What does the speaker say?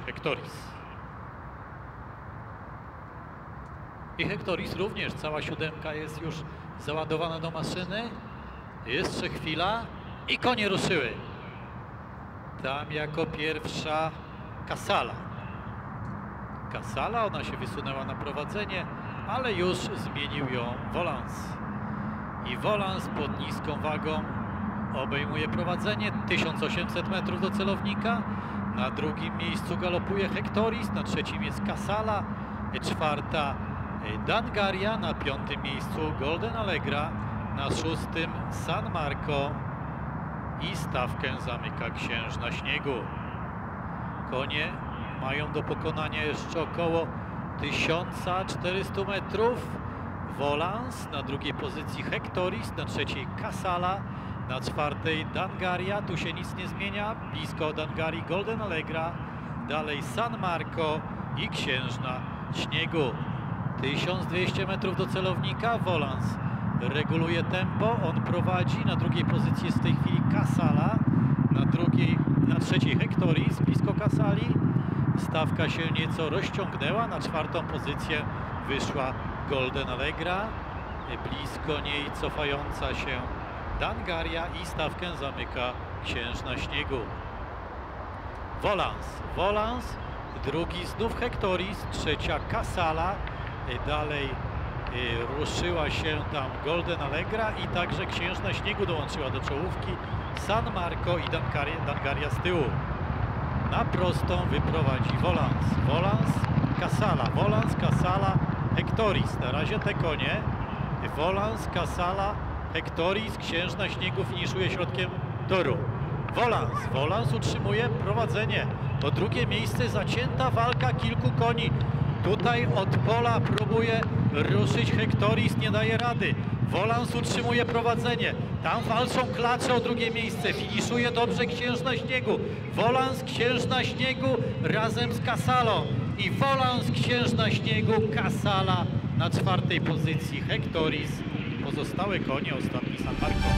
także Hektoris. I Hektoris również, cała siódemka jest już załadowana do maszyny. Jeszcze chwila i konie ruszyły. Tam jako pierwsza Kasala. Kasala, ona się wysunęła na prowadzenie, ale już zmienił ją Wolans. I Wolans pod niską wagą obejmuje prowadzenie 1800 metrów do celownika. Na drugim miejscu galopuje Hektoris, na trzecim jest Kasala, czwarta Dangaria, na piątym miejscu Golden Allegra, na szóstym San Marco i stawkę zamyka Księżna Śniegu. Konie mają do pokonania jeszcze około 1400 metrów. Volans, na drugiej pozycji Hektoris, na trzeciej Kasala, na czwartej Dangaria, tu się nic nie zmienia, blisko Dangarii Golden Allegra, dalej San Marco i Księżna Śniegu. 1200 metrów do celownika, Volans reguluje tempo, on prowadzi, na drugiej pozycji jest w tej chwili Kasala, na drugiej, na trzeciej Hektoris, blisko Kasali, stawka się nieco rozciągnęła, na czwartą pozycję wyszła Golden Allegra, blisko niej cofająca się Dangaria i stawkę zamyka Księżna Śniegu. Volans, Volans, drugi znów Hektoris, trzecia Kasala, dalej y, ruszyła się tam Golden Allegra i także Księżna Śniegu dołączyła do czołówki, San Marco i Dangaria, Dangaria z tyłu. Na prostą wyprowadzi Volans, Volans, Kasala, Volans, Kasala, Hektoris. Na razie te konie, Volans, Kasala, Hektoris, Księżna Śniegu finiszuje środkiem toru. Volans, Volans utrzymuje prowadzenie. O drugie miejsce zacięta walka kilku koni. Tutaj od pola próbuje ruszyć Hektoris, nie daje rady. Volans utrzymuje prowadzenie. Tam walczą klacze o drugie miejsce. Finiszuje dobrze Księżna Śniegu. Volans, Księżna Śniegu razem z Kasalą. I Volans, Księżna Śniegu, Kasala na czwartej pozycji. Hektoris, pozostałe konie ostatni San Marco.